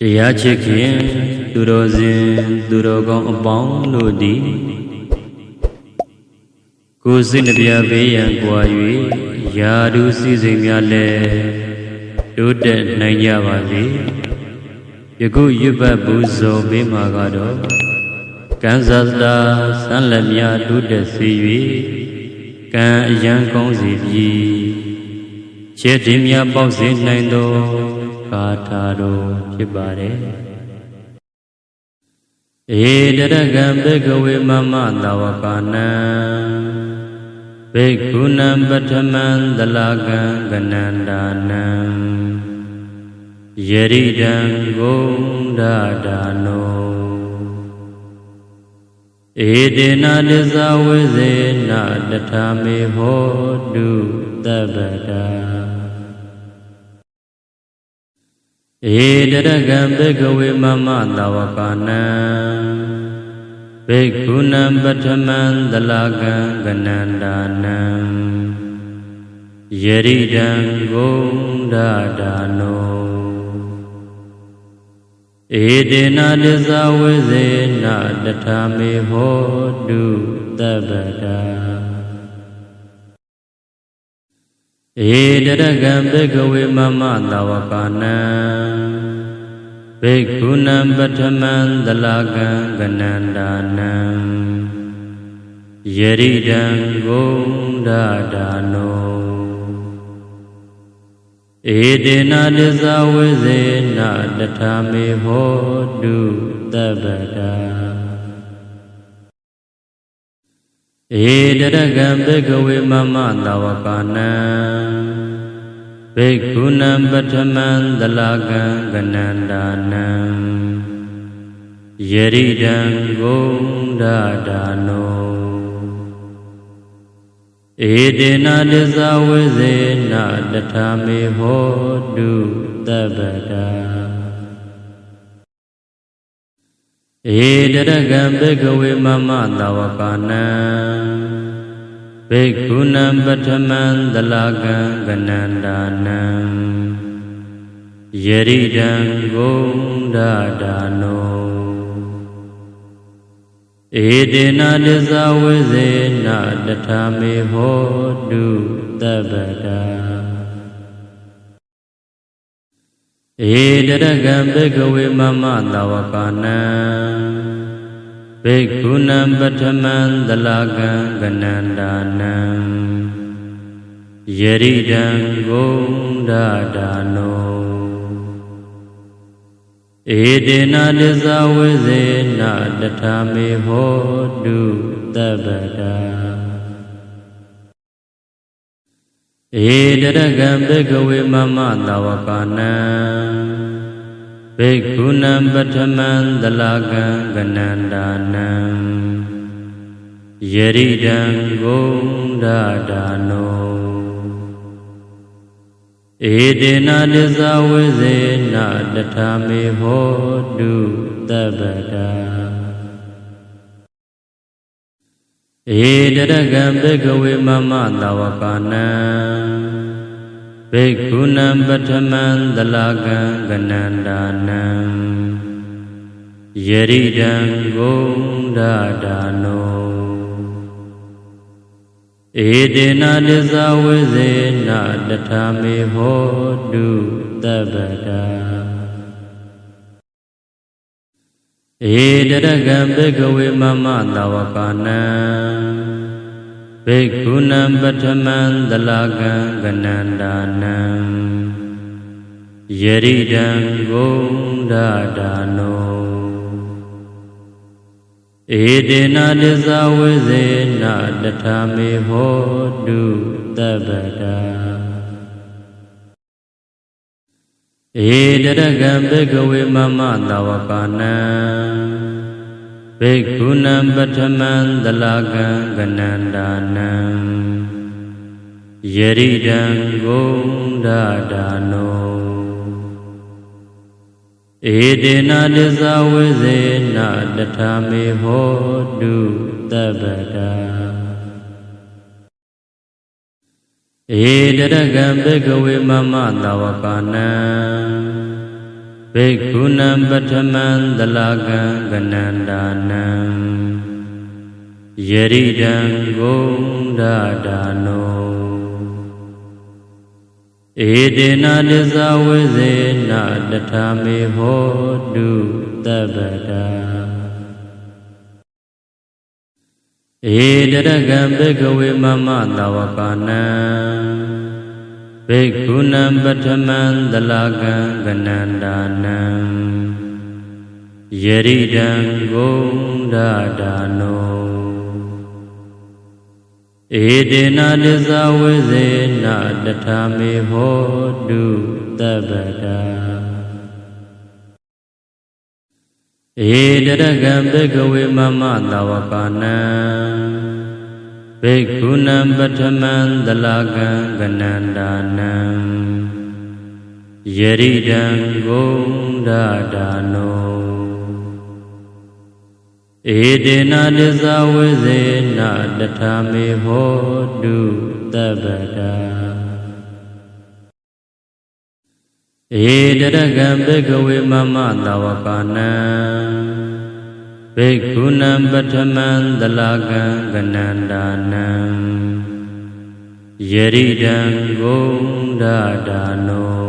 တရားချစ်ခင်သူတော်စင်သူတော်ကောင်းအပေါင်းတို့သည်ကိုယ်စိတ်နှပြဘေးရန်ကွာ၍ယာဓုစည်းစိမ်များလည်းတိုးတက်နိုင်ကြပါစေယခုရွတ်ပတ်ပူဇော်ပေးမှာကတော့ကံစားစတာဆန်းလက်များတိုးတက်စေ၍ကံအယံကောင်းစေပြီခြေတင်များပေါက်စေနိုင်သော ကာထာတော်ဖြစ်ပါတယ်ဧတရကံဘေကဝေမမသာဝကာနံဘေကုဏံပထမံသလကံကနန္ဒာနံယရိတံဂုံဒဒါနောဧတေနတစ္ဆဝိဇေနတထာမေဟောတုတပ္ပတာ ဧတရကံဘေကဝေမမသာဝကာနံဘေကုဏံပထမံသလကံကနန္ဒာနံယရိတံဂုံဒဒါနောဧတေနတစ္ဆဝိဇေနတထာမေဟောတုတပ္ပတာ ဧတရကံဘေကဝေမမသာဝကာနံဘေကုဏံပထမံသလကံကနန္ဒာနံယရိတံဂုံဒဒါနောဧတေနတစ္ဆဝိဇေနတထာမေဟောတုတပ္ပတာ ဧတရကံဘေကဝေမမသာဝကာနံဘေကုဏံပထမံသလကံကနန္ဒာနံယရိတံဂုံဒဒါနောဧတေနတစ္ဆဝိဇေနတထာမေဟောတုတပ္ပတာ ဧတရကံဘေကဝေမမသာဝကာနံဘေကုဏံပထမံသလကံကနန္ဒာနံယရိတံဂုံဒဒါနောဧတေနတစ္ဆဝိဇေနတထာမေဟောတုတပ္ပတာ ဧတရကံဘေကဝေမမသာဝကာနံဘေကုဏံပထမံသလကံကနန္ဒာနံယရိတံဂုံဒဒါနောဧတေနတစ္ဆဝိဇေနတထာမေဟောတုတပ္ပတာ ဧတရကံဘေကဝေမမသာဝကာနံဘေကုဏံပထမံသလကံကနန္ဒာနံယရိတံဂုံဒဒါနောဧတေနတစ္ဆဝိဇေနတထာမေဟောတုတပ္ပတာဧတရကံဘေကဝေမမသာဝကာနံ ဘေကုဏံပထမံသလကံကနန္ဒာနံယရိတံဂုံဒဒါနောဧတေနတစ္ဆဝိဇေနတထာမေဟောတုတပ္ပတာဧတရကံဘေကဝေမမသာဝကာနံ ဘေကုဏံပထမံသလကံကနန္ဒာနံယရိတံဂုံဒဒါနောဧတေနတစ္ဆဝိဇေနတထာမေဟောတုတပ္ပတာဧတရကံဘေကဝေမမသာဝကာနံ ဘေကုဏံပထမံသလကံကနန္ဒာနံယရိတံဂုံဒဒါနောဧတေနတစ္ဆဝိဇေနတထာမေဟောတုတပ္ပတာဧတရကံဘေကဝေမမသာဝကာနံ ဘဘိက္ခုနံပထမံသလကံကနန္ဒာနံယရိတံဂုံဒဒါနောဧတေနတစ္ဆဝိဇေနတထာမေဟောတုတပ္ပတာဧတရကံဘေကဝေမမတဝကနံ ဘေကုဏံပထမံတလကံကနန္ဒာနံယရိတံဂုံဒဒါနောဧတေနတစ္ဆဝိဇေနတထာမေဟောတုတပ္ပတာဧတရကံဘေကဝေမမတဝကနံ ဘေကုဏံပထမံတလကံကနန္ဒာနံယရိတံဂုံဒဒါနောဧတေနတစ္ဆဝိဇေနတထာမေဟောတုတပ္ပတာဧတရကံဘေကဝေမမတဝကနံ ဘေကုဏံပထမံတလကံကနန္ဒာနံယရိတံဂုံဒဒါနော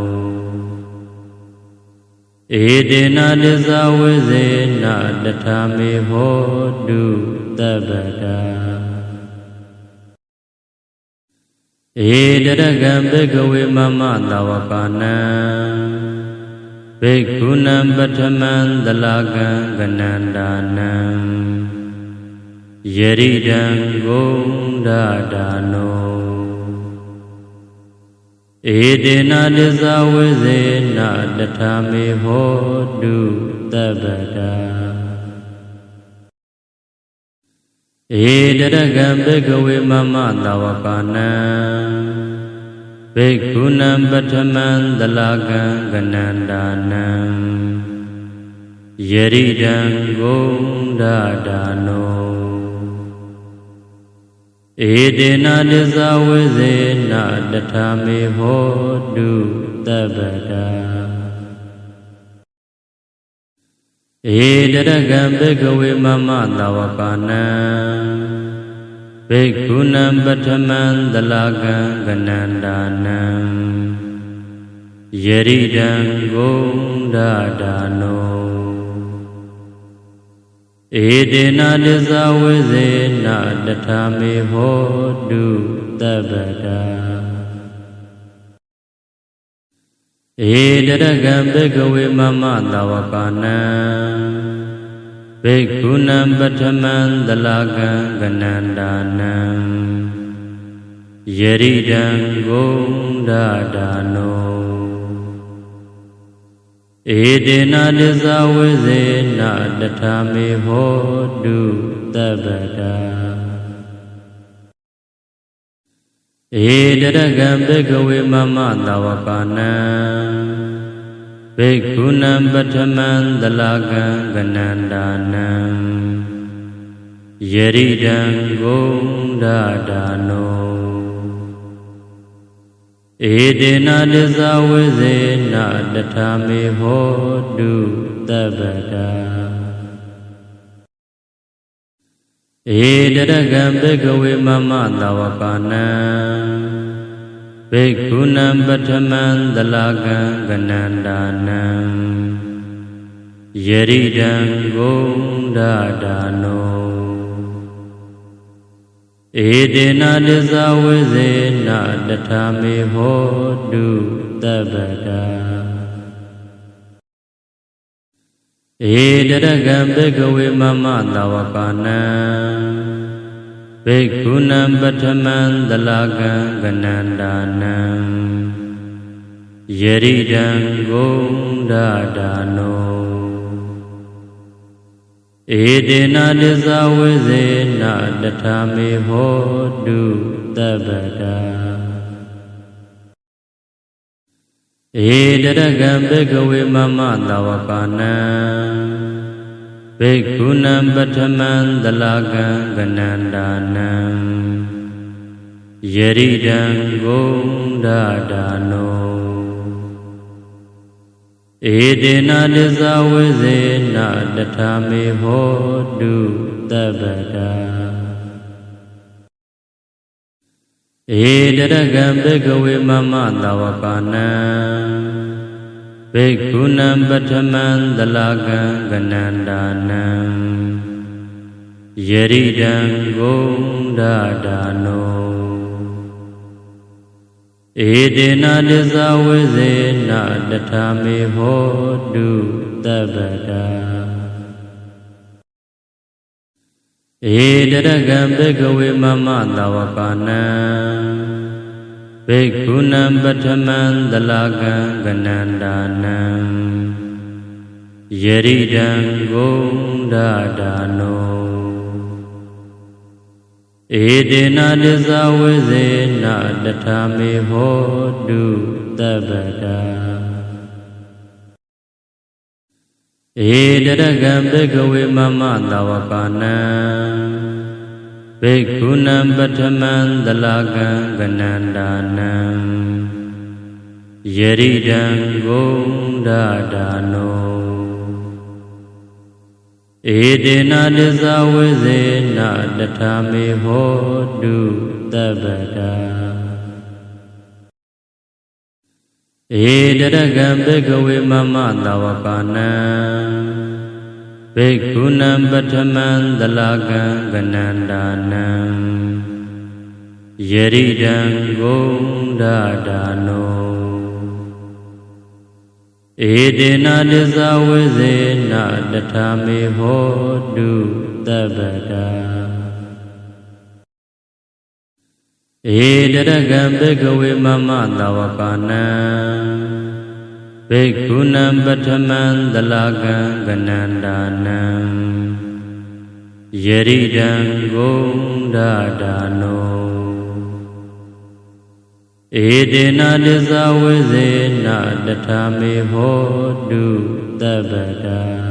ဧတေနတစ္ဆဝိဇေနတထာမေဟောတုတပ္ပတာဧတရကံဘေကဝေမမတဝကနံ ဘေကုဏံပထမံတလကံကနန္ဒာနံယရိတံဂုံဒဒါနောဧတေနတစ္ဆဝိဇေနတထာမေဟောတုတပ္ပတာဧတရကံဘေကဝေမမတဝကနံ ဘေကုဏံပထမံတလကံကနန္ဒာနံယရိတံဂုံဒဒါနောဧတေနတစ္ဆဝိဇေနတထာမေဟောတုတပ္ပတာဧတရကံဘေကဝေမမတဝကနံ ဘေကုဏံပထမံတလကံကနန္ဒာနံယရိတံဂုံဒဒါနောဧတေနတစ္ဆဝိဇေနတထာမေဟောတုတပ္ပတာဧတရကံဘေကဝေမမတဝကနံ ဘေကုဏံပထမံတလကံကနန္ဒာနံယရိတံဂုံဒဒါနောဧတေနတစ္ဆဝိဇေနတထာမေဟောတုတပ္ပတာဧတရကံဘေကဝေမမတဝကနံ ဘေကုဏံပထမံတလကံကနန္ဒာနံယရိတံဂုံဒဒါနောဧတေနတစ္ဆဝိဇေနတထာမေဟောတုတပ္ပတာဧတရကံဘေကဝေမမတဝကနံ ဘေကုဏံပထမံတလကံကနန္ဒာနံယရိတံဂုံဒဒါနောဧတေနတစ္ဆဝိဇေနတထာမေဟောတုတပ္ပတာဧတရကံဘေကဝေမမတဝကနံ ဘေကုဏံပထမံတလကံကနန္ဒာနံယရိတံဂုံဒဒါနောဧတေနတစ္ဆဝိဇေနတထာမေဟောတုတပ္ပတာဧတရကံဘေကဝေမမတဝကနံ ဘေကုဏံပထမံတလကံကနန္ဒာနံယရိတံဂုံဒဒါနောဧဧတေနတစ္ဆဝိဇေနတထာမေဟောတုတပ္ပတာဧတရကံဘေကဝေမမတဝကနံ ဘေကုဏံပထမံသလကံကနန္ဒာနံယရိတံဂုံဒဒါနောဧတေနတစ္ဆဝိဇေနတထာမေဟောတုတပ္ပတာဧတရကံဘေကဝေမမတဝကနံ ဘေကုဏံပထမံသလကံကနန္ဒာနံယရိတံဂုံဒဒါနောဧတေနတစ္ဆဝိဇေနတထာမေဟောတုတပ္ပတာဧတရကံဘေကဝေမမတဝကနံ ဘေကုဏံပထမံသလကံကနန္ဒာနံယရိတံဂုံဒဒါနောဧတေနတစ္ဆဝိဇေနတထာမေဟောတုတပ္ပတာဧတရကံဘေကဝေမမတဝကနံ ဘေကုဏံပထမံသလကံကနန္ဒာနံယရိတံဂုံဒဒါနောဧတေနတစ္ဆဝိဇေနတထာမေဟောတုတပ္ပတာဧတရကံဘေကဝေမမတဝကနံ ဘေကုဏံပထမံသလကံကနန္ဒာနံယရိတံဂုံဒဒါနောဧတေနတစ္ဆဝိဇေနတထာမေဟောတုတပ္ပတာ